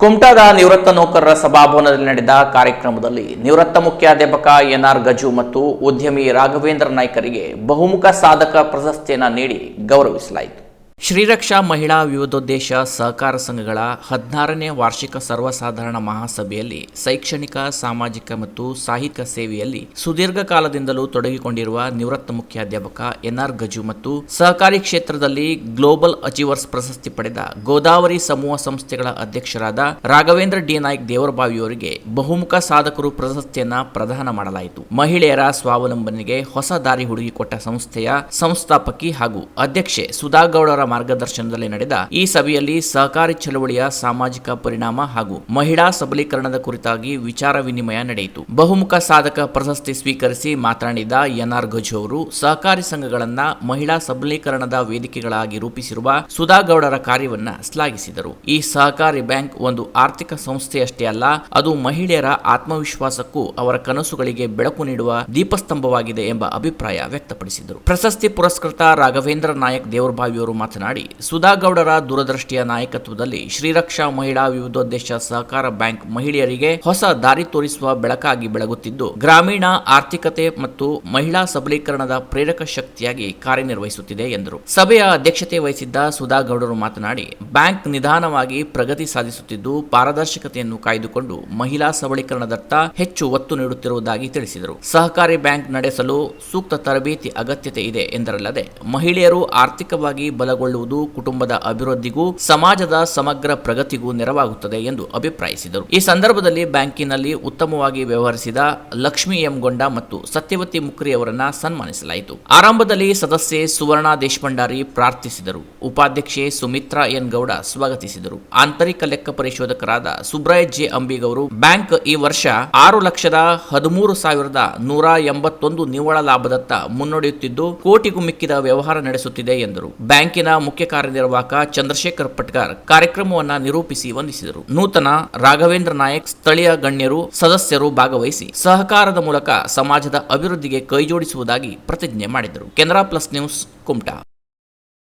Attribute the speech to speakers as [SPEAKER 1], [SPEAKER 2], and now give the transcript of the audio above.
[SPEAKER 1] ಕುಮಟಾದ ನಿವೃತ್ತ ನೌಕರರ ಸಭಾಭವನದಲ್ಲಿ ನಡೆದ ಕಾರ್ಯಕ್ರಮದಲ್ಲಿ ನಿವೃತ್ತ ಮುಖ್ಯಾಧ್ಯಾಪಕ ಎನ್ಆರ್ ಗಜು ಮತ್ತು ಉದ್ಯಮಿ ರಾಘವೇಂದ್ರ ನಾಯ್ಕರಿಗೆ ಬಹುಮುಖ ಸಾಧಕ ಪ್ರಶಸ್ತಿಯನ್ನು ನೀಡಿ ಗೌರವಿಸಲಾಯಿತು. ಶ್ರೀರಕ್ಷಾ ಮಹಿಳಾ ವಿವಿಧೋದ್ದೇಶ ಸಹಕಾರ ಸಂಘಗಳ ಹದಿನಾರನೇ ವಾರ್ಷಿಕ ಸರ್ವಸಾಧಾರಣ ಮಹಾಸಭೆಯಲ್ಲಿ ಶೈಕ್ಷಣಿಕ, ಸಾಮಾಜಿಕ ಮತ್ತು ಸಾಹಿತ್ಯ ಸೇವೆಯಲ್ಲಿ ಸುದೀರ್ಘ ಕಾಲದಿಂದಲೂ ತೊಡಗಿಕೊಂಡಿರುವ ನಿವೃತ್ತ ಮುಖ್ಯಾಧ್ಯಾಪಕ ಎನ್ಆರ್ ಗಜು ಮತ್ತು ಸಹಕಾರಿ ಕ್ಷೇತ್ರದಲ್ಲಿ ಗ್ಲೋಬಲ್ ಅಚೀವರ್ಸ್ ಪ್ರಶಸ್ತಿ ಪಡೆದ ಗೋದಾವರಿ ಸಮೂಹ ಸಂಸ್ಥೆಗಳ ಅಧ್ಯಕ್ಷರಾದ ರಾಘವೇಂದ್ರ ಡಿ ನಾಯ್ಕ್ ದೇವರಬಾವಿಯವರಿಗೆ ಬಹುಮುಖ ಸಾಧಕರು ಪ್ರಶಸ್ತಿಯನ್ನ ಪ್ರದಾನ ಮಾಡಲಾಯಿತು. ಮಹಿಳೆಯರ ಸ್ವಾವಲಂಬನೆಗೆ ಹೊಸ ದಾರಿ ಹುಡುಕಿಕೊಟ್ಟ ಸಂಸ್ಥೆಯ ಸಂಸ್ಥಾಪಕಿ ಹಾಗೂ ಅಧ್ಯಕ್ಷೆ ಸುಧಾಗೌಡರ ಮಾರ್ಗದರ್ಶನದಲ್ಲಿ ನಡೆದ ಈ ಸಭೆಯಲ್ಲಿ ಸಹಕಾರಿ ಚಳವಳಿಯ ಸಾಮಾಜಿಕ ಪರಿಣಾಮ ಹಾಗೂ ಮಹಿಳಾ ಸಬಲೀಕರಣದ ಕುರಿತಾಗಿ ವಿಚಾರ ವಿನಿಮಯ ನಡೆಯಿತು. ಬಹುಮುಖ ಸಾಧಕ ಪ್ರಶಸ್ತಿ ಸ್ವೀಕರಿಸಿ ಮಾತನಾಡಿದ ಎನ್ಆರ್ ಅವರು, ಸಹಕಾರಿ ಸಂಘಗಳನ್ನ ಮಹಿಳಾ ಸಬಲೀಕರಣದ ವೇದಿಕೆಗಳಾಗಿ ರೂಪಿಸಿರುವ ಸುಧಾಗೌಡರ ಕಾರ್ಯವನ್ನ ಶ್ಲಾಘಿಸಿದರು. ಈ ಸಹಕಾರಿ ಬ್ಯಾಂಕ್ ಒಂದು ಆರ್ಥಿಕ ಸಂಸ್ಥೆಯಷ್ಟೇ ಅಲ್ಲ, ಅದು ಮಹಿಳೆಯರ ಆತ್ಮವಿಶ್ವಾಸಕ್ಕೂ ಅವರ ಕನಸುಗಳಿಗೆ ಬೆಳಕು ನೀಡುವ ದೀಪಸ್ತಂಭವಾಗಿದೆ ಎಂಬ ಅಭಿಪ್ರಾಯ ವ್ಯಕ್ತಪಡಿಸಿದರು. ಪ್ರಶಸ್ತಿ ಪುರಸ್ಕೃತ ರಾಘವೇಂದ್ರ ನಾಯಕ್ ದೇವರಬಾವಿಯವರು ಮಾತನಾಡಿ, ಸುಧಾಗೌಡರ ದೂರದೃಷ್ಟಿಯ ನಾಯಕತ್ವದಲ್ಲಿ ಶ್ರೀರಕ್ಷಾ ಮಹಿಳಾ ವಿವಿಧೋದ್ದೇಶ ಸಹಕಾರ ಬ್ಯಾಂಕ್ ಮಹಿಳೆಯರಿಗೆ ಹೊಸ ದಾರಿ ತೋರಿಸುವ ಬೆಳಕಾಗಿ ಬೆಳಗುತ್ತಿದ್ದು, ಗ್ರಾಮೀಣ ಆರ್ಥಿಕತೆ ಮತ್ತು ಮಹಿಳಾ ಸಬಲೀಕರಣದ ಪ್ರೇರಕ ಶಕ್ತಿಯಾಗಿ ಕಾರ್ಯನಿರ್ವಹಿಸುತ್ತಿದೆ ಎಂದರು. ಸಭೆಯ ಅಧ್ಯಕ್ಷತೆ ವಹಿಸಿದ್ದ ಸುಧಾಗೌಡರು ಮಾತನಾಡಿ, ಬ್ಯಾಂಕ್ ನಿಧಾನವಾಗಿ ಪ್ರಗತಿ ಸಾಧಿಸುತ್ತಿದ್ದು, ಪಾರದರ್ಶಕತೆಯನ್ನು ಕಾಯ್ದುಕೊಂಡು ಮಹಿಳಾ ಸಬಲೀಕರಣದತ್ತ ಹೆಚ್ಚು ಒತ್ತು ನೀಡುತ್ತಿರುವುದಾಗಿ ತಿಳಿಸಿದರು. ಸಹಕಾರಿ ಬ್ಯಾಂಕ್ ನಡೆಸಲು ಸೂಕ್ತ ತರಬೇತಿ ಅಗತ್ಯತೆ ಇದೆ ಎಂದರಲ್ಲದೆ, ಮಹಿಳೆಯರು ಆರ್ಥಿಕವಾಗಿ ಬಲಗೊಳ್ಳುವುದು ಕುಟುಂಬದ ಅಭಿವೃದ್ಧಿಗೂ ಸಮಾಜದ ಸಮಗ್ರ ಪ್ರಗತಿಗೂ ನೆರವಾಗುತ್ತದೆ ಎಂದು ಅಭಿಪ್ರಾಯಿಸಿದರು. ಈ ಸಂದರ್ಭದಲ್ಲಿ ಬ್ಯಾಂಕಿನಲ್ಲಿ ಉತ್ತಮವಾಗಿ ವ್ಯವಹರಿಸಿದ ಲಕ್ಷ್ಮಿ ಎಂ ಗೊಂಡ ಮತ್ತು ಸತ್ಯವತಿ ಮುಕ್ರಿ ಅವರನ್ನ ಸನ್ಮಾನಿಸಲಾಯಿತು. ಆರಂಭದಲ್ಲಿ ಸದಸ್ಯೆ ಸುವರ್ಣ ದೇಶಭಂಡಾರಿ ಪ್ರಾರ್ಥಿಸಿದರು. ಉಪಾಧ್ಯಕ್ಷೆ ಸುಮಿತ್ರಾ ಎನ್ ಗೌಡ ಸ್ವಾಗತಿಸಿದರು. ಆಂತರಿಕ ಲೆಕ್ಕ ಪರಿಶೋಧಕರಾದ ಸುಬ್ರಾಯ್ ಜೆ ಅಂಬಿಗೌರು ಬ್ಯಾಂಕ್ ಈ ವರ್ಷ ಆರು ಲಕ್ಷದ ಹದಿಮೂರು ಸಾವಿರದ ನೂರ ಎಂಬತ್ತೊಂದು ನಿವ್ವಳ ಲಾಭದತ್ತ ಮುನ್ನಡೆಯುತ್ತಿದ್ದು, ಕೋಟಿಗೂ ಮಿಕ್ಕಿದ ವ್ಯವಹಾರ ನಡೆಸುತ್ತಿದೆ ಎಂದರು. ಬ್ಯಾಂಕಿನ ಮುಖ್ಯ ಕಾರ್ಯನಿರ್ವಾಹಕ ಚಂದ್ರಶೇಖರ್ ಪಟ್ಕರ್ ಕಾರ್ಯಕ್ರಮವನ್ನ ನಿರೂಪಿಸಿ ವಂದಿಸಿದರು. ನೂತನ ರಾಘವೇಂದ್ರ ನಾಯಕ್ ಸ್ಥಳೀಯ ಗಣ್ಯರು, ಸದಸ್ಯರು ಭಾಗವಹಿಸಿ ಸಹಕಾರದ ಮೂಲಕ ಸಮಾಜದ ಅಭಿವೃದ್ಧಿಗೆ ಕೈಜೋಡಿಸುವುದಾಗಿ ಪ್ರತಿಜ್ಞೆ ಮಾಡಿದರು. Canara plus news Kumta.